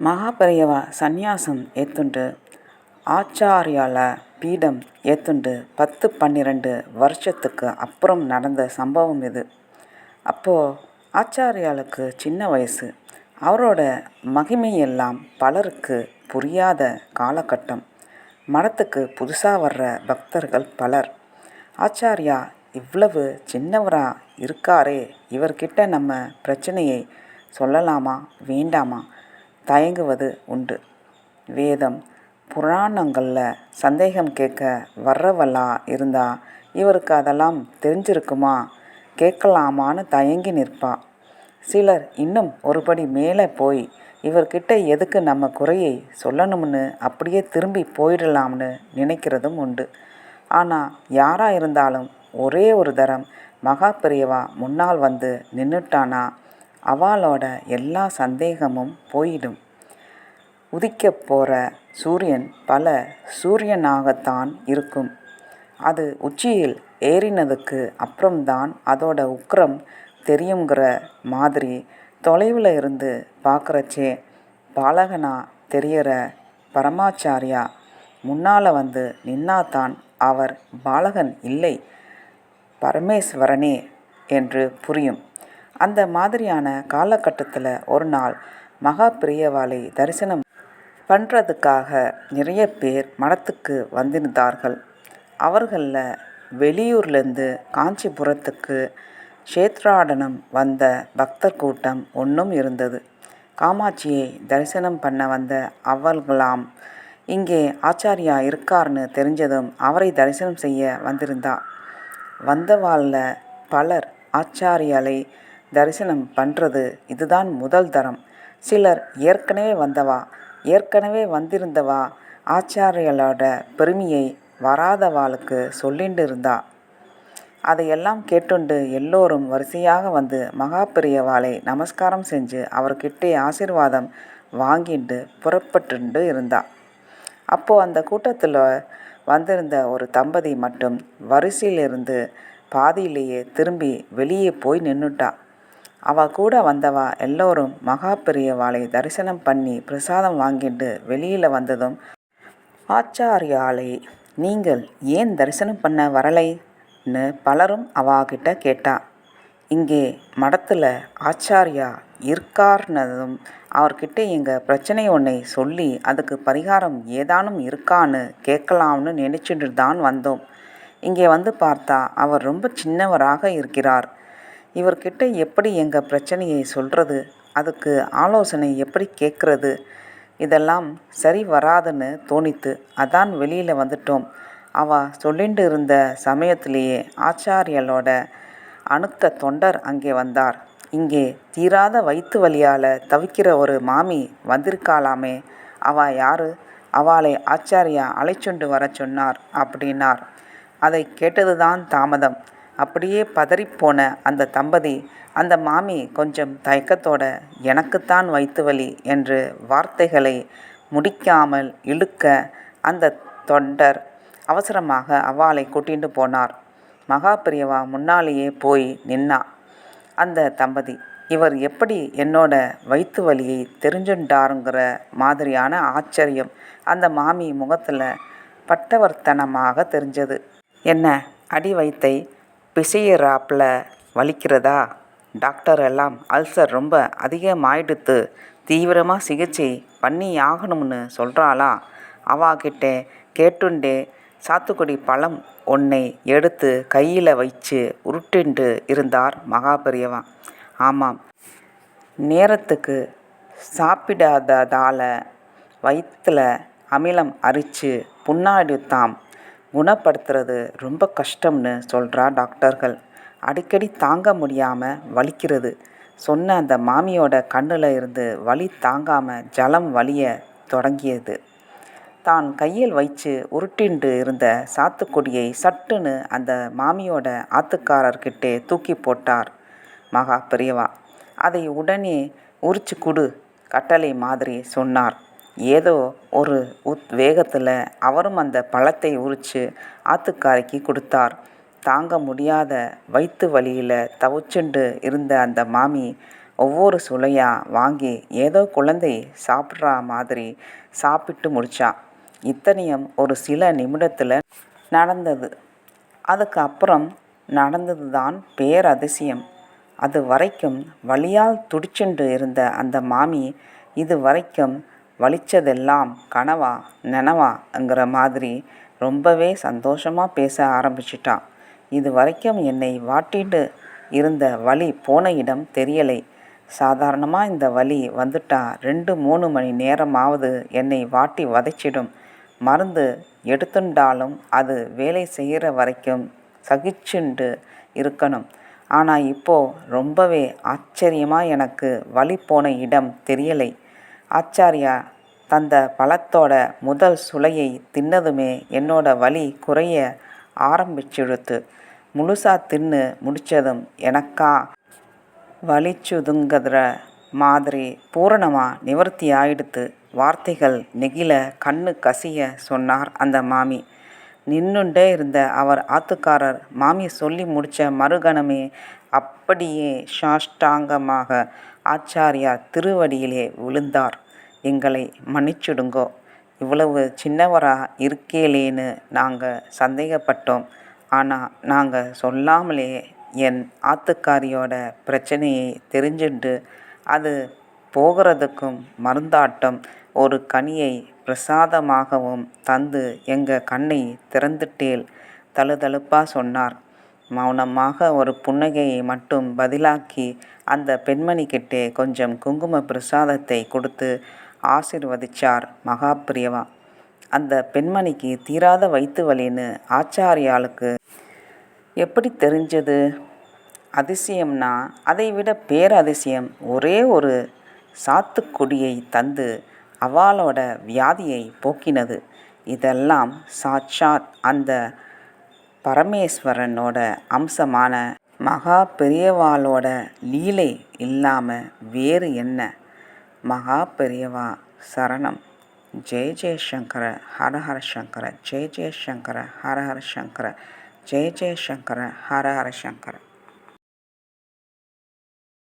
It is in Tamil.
மகாபெரியவா சந்நியாசம் ஏத்துண்டு ஆச்சாரியால பீடம் ஏத்துண்டு பத்து பன்னிரெண்டு வருஷத்துக்கு அப்புறம் நடந்த சம்பவம் இது. அப்போது ஆச்சாரியாளுக்கு சின்ன வயசு. அவரோட மகிமையெல்லாம் பலருக்கு புரியாத காலகட்டம். மடத்துக்கு புதுசாக வர்ற பக்தர்கள் பலர். ஆச்சாரியா இவ்வளவு சின்னவராக இருக்காரே இவர்கிட்ட நம்ம பிரச்சனையை சொல்லலாமா வேண்டாமா? தயங்குவது உண்டு. வேதம் புராணங்களில் சந்தேகம் கேட்க வர்றவளா இருந்தா இவருக்கு அதெல்லாம் தெரிஞ்சிருக்குமா? கேட்கலாமான்னு தயங்கி நிற்பா. சிலர் இன்னும் ஒருபடி மேலே போய் இவர்கிட்ட எதுக்கு நம்ம குறையை சொல்லணும்னு அப்படியே திரும்பி போயிடலாம்னு நினைக்கிறதும் உண்டு. ஆனால் யாராக இருந்தாலும் ஒரே ஒரு தரம் மகா பெரியவா முன்னால் வந்து நின்றுட்டானா அவளோட எல்லா சந்தேகமும் போயிடும். உதிக்கப் போகிற சூரியன் பல சூரியனாகத்தான் இருக்கும். அது உச்சியில் ஏறினதுக்கு அப்புறம்தான் அதோட உக்கரம் தெரியுங்கிற மாதிரி தொலைவில் இருந்து பார்க்குறச்சே பாலகனா தெரியற பரமாச்சாரியா முன்னால் வந்து நின்னாதான் அவர் பாலகன் இல்லை பரமேஸ்வரனே என்று புரியும். அந்த மாதிரியான காலகட்டத்தில் ஒரு நாள் மகா பிரியவாளை தரிசனம் பண்ணுறதுக்காக நிறைய பேர் மடத்துக்கு வந்திருந்தார்கள். அவர்களில் வெளியூர்லேருந்து காஞ்சிபுரத்துக்கு சேத்ராடனம் வந்த பக்தர் கூட்டம் ஒன்றும் இருந்தது. காமாட்சியை தரிசனம் பண்ண வந்த அவர்களாம் இங்கே ஆச்சாரியா இருக்கார்னு தெரிஞ்சதும் அவரை தரிசனம் செய்ய வந்திருந்தா. வந்தவாளில் பலர் ஆச்சாரியாலை தரிசனம் பண்ணுறது இதுதான் முதல் தரம். சிலர் ஏற்கனவே வந்தவா ஏற்கனவே வந்திருந்தவா ஆச்சாரியலோட பெருமையை வராதவாளுக்கு சொல்லிண்டு இருந்தா அதையெல்லாம் கேட்டுண்டு எல்லோரும் வரிசையாக வந்து மகாபிரியவாளை நமஸ்காரம் செஞ்சு அவர்கிட்டே ஆசீர்வாதம் வாங்கிட்டு புறப்பட்டுண்டு இருந்தா. அப்போது அந்த கூட்டத்தில் வந்திருந்த ஒரு தம்பதி மட்டும் வரிசையிலிருந்து பாதியிலேயே திரும்பி வெளியே போய் நின்றுட்டா அவ கூட வந்தவா எல்லோரும் மகா பெரியவாளை தரிசனம் பண்ணி பிரசாதம் வாங்கிட்டு வெளியில் வந்ததும் ஆச்சாரியாலை நீங்கள் ஏன் தரிசனம் பண்ண வரலைன்னு பலரும் அவாகிட்ட கேட்டா இங்கே மடத்தில் ஆச்சாரியா இருக்கார்னதும் அவர்கிட்ட எங்கள் பிரச்சனை ஒன்றை சொல்லி அதுக்கு பரிகாரம் ஏதானும் இருக்கான்னு கேட்கலாம்னு நினச்சிட்டு தான் வந்தோம். இங்கே வந்து பார்த்தா அவர் ரொம்ப சின்னவராக இருக்கிறார். இவர்கிட்ட எப்படி எங்கள் பிரச்சனையை சொல்கிறது அதுக்கு ஆலோசனை எப்படி கேட்குறது இதெல்லாம் சரி வராதுன்னு தோணித்து அதான் வெளியில் வந்துட்டோம். அவ சொல்லிட்டு இருந்த சமயத்திலேயே ஆச்சாரியலோட அணுத்த தொண்டர் அங்கே வந்தார். இங்கே தீராத வயிற்று வலியால் தவிக்கிற ஒரு மாமி வந்திருக்காளாமே. அவ யாரு? அவளை ஆச்சாரியா அழைச்சுண்டு வர சொன்னார் அப்படின்னார். அதை கேட்டதுதான் தாமதம். அப்படியே பதறிப்போன அந்த தம்பதி அந்த மாமி கொஞ்சம் தயக்கத்தோட எனக்குத்தான் வயிற்று வலி என்று வார்த்தைகளை முடிக்காமல் இழுக்க அந்த தொண்டர் அவசரமாக அவ்வாளை கூட்டிட்டு போனார். மகா பிரியவா முன்னாலேயே போய் நின்னா? அந்த தம்பதி இவர் எப்படி என்னோட வயிற்று வலியை தெரிஞ்சுட்டாருங்கிற மாதிரியான ஆச்சரியம் அந்த மாமி முகத்தில் பட்டவர்த்தனமாக தெரிஞ்சது. என்ன அடி வயிற்றை பிசையிறாப்புல வலிக்கிறதா? டாக்டர் எல்லாம் அல்சர் ரொம்ப அதிகமாயிடுத்து தீவிரமாக சிகிச்சை பண்ணி ஆகணும்னு சொல்கிறாளா அவாகிட்ட கேட்டுண்டே சாத்துக்குடி பழம் ஒன்றை எடுத்து கையில் வச்சு உருட்டுண்டு இருந்தார் மகாபெரியவா. ஆமாம். நேரத்துக்கு சாப்பிடாததால் வயிற்றில் அமிலம் அரிச்சு புண்ணாடித்தாம் குணப்படுத்துறது ரொம்ப கஷ்டம்னு சொல்கிறா டாக்டர்கள். அடிக்கடி தாங்க முடியாமல் வலிக்கிறது. சொன்ன அந்த மாமியோட கண்ணில் இருந்து வலி தாங்காமல் ஜலம் வலிய தொடங்கியது. தான் கையில் வைத்து உருட்டிண்டு இருந்த சாத்துக்குடியை சட்டுன்னு அந்த மாமியோட ஆத்துக்காரர்கிட்டே தூக்கி போட்டார். மகா பெரியவா அதை உடனே உரிச்சு குடு கட்டளை மாதிரி சொன்னார். ஏதோ ஒரு உத் வேகத்தில் அவரும் அந்த பழத்தை உரித்து ஆத்துக்காரைக்கு கொடுத்தார் தாங்க முடியாத வயிற்று வலியில் தவிச்சுண்டு இருந்த அந்த மாமி ஒவ்வொரு சுளையாக வாங்கி ஏதோ குழந்தை சாப்பிட்ற மாதிரி சாப்பிட்டு முடிச்சா. இத்தனையும் ஒரு சில நிமிடத்தில் நடந்தது. அதுக்கு அப்புறம் நடந்தது தான் பேரதிசயம். அது வரைக்கும் வழியால் துடிச்சுண்டு இருந்த அந்த மாமி இது வரைக்கும் வலிச்சதெல்லாம் கனவா நெனவாங்கிற மாதிரி ரொம்பவே சந்தோஷமாக பேச ஆரம்பிச்சிட்டா. இது வரைக்கும் என்னை வாட்டிட்டு இருந்த வலி போன இடம் தெரியலை. சாதாரணமாக இந்த வலி வந்துட்டா ரெண்டு மூணு மணி நேரமாவது என்னை வாட்டி வதைச்சிடும். மருந்து எடுத்துண்டாலும் அது வேலை செய்கிற வரைக்கும் சகிச்சுண்டு இருக்கணும். ஆனால் இப்போது ரொம்பவே ஆச்சரியமாக எனக்கு வழி போன இடம் தெரியலை. ஆச்சாரியா தந்த பழத்தோட முதல் சுளையை தின்னதுமே என்னோட வலி குறைய ஆரம்பிச்சுடுத்து. முழுசா தின்னு முடிச்சதும் எனக்கா வலிச்சுதுங்கிற மாதிரி பூரணமாக நிவர்த்தி ஆயிடுத்து வார்த்தைகள் நெகிழ கண்ணு கசிய சொன்னார் அந்த மாமி. நின்னுண்டே இருந்த அவர் ஆத்துக்காரர் மாமி சொல்லி முடிச்ச மறுகணமே அப்படியே சாஷ்டாங்கமாக ஆச்சாரியார் திருவடியிலே விழுந்தார். எங்களை மன்னிச்சுடுங்கோ. இவ்வளவு சின்னவராக இருக்கேளேன்னு நாங்கள் சந்தேகப்பட்டோம். ஆனால் நாங்கள் சொல்லாமலே என் ஆத்துக்காரியோட பிரச்சனையை தெரிஞ்சுட்டு அது போகிறதுக்கும் மருந்தாட்டம் ஒரு கனியை பிரசாதமாகவும் தந்து எங்கள் கண்ணை திறந்துட்டேல் தழுதழுப்பாக சொன்னார். மௌனமாக ஒரு புன்னகையை மட்டும் பதிலாக்கி அந்த பெண்மணிக்கிட்டே கொஞ்சம் குங்குமப் பிரசாதத்தை கொடுத்து ஆசிர்வதிச்சார் மகாபிரியவா. அந்த பெண்மணிக்கு தீராத வைத்து வலின்னு ஆச்சாரியாளுக்கு எப்படி தெரிஞ்சது? அதிசயம்னா அதைவிட பேரதிசயம் ஒரே ஒரு சாத்துக்குடியை தந்து அவளோட வியாதியை போக்கினது. இதெல்லாம் சாட்சாத் அந்த பரமேஸ்வரனோட அம்சமான மகாபெரியவாளோட லீலை இல்லாமல் வேறு என்ன? மகா பெரியவா சரணம். ஜெய ஜெயசங்கர ஹரஹர சங்கர ஜெய ஜெயசங்கர ஹரஹர சங்கர ஜெய ஜெயசங்கர ஹரஹர சங்கர.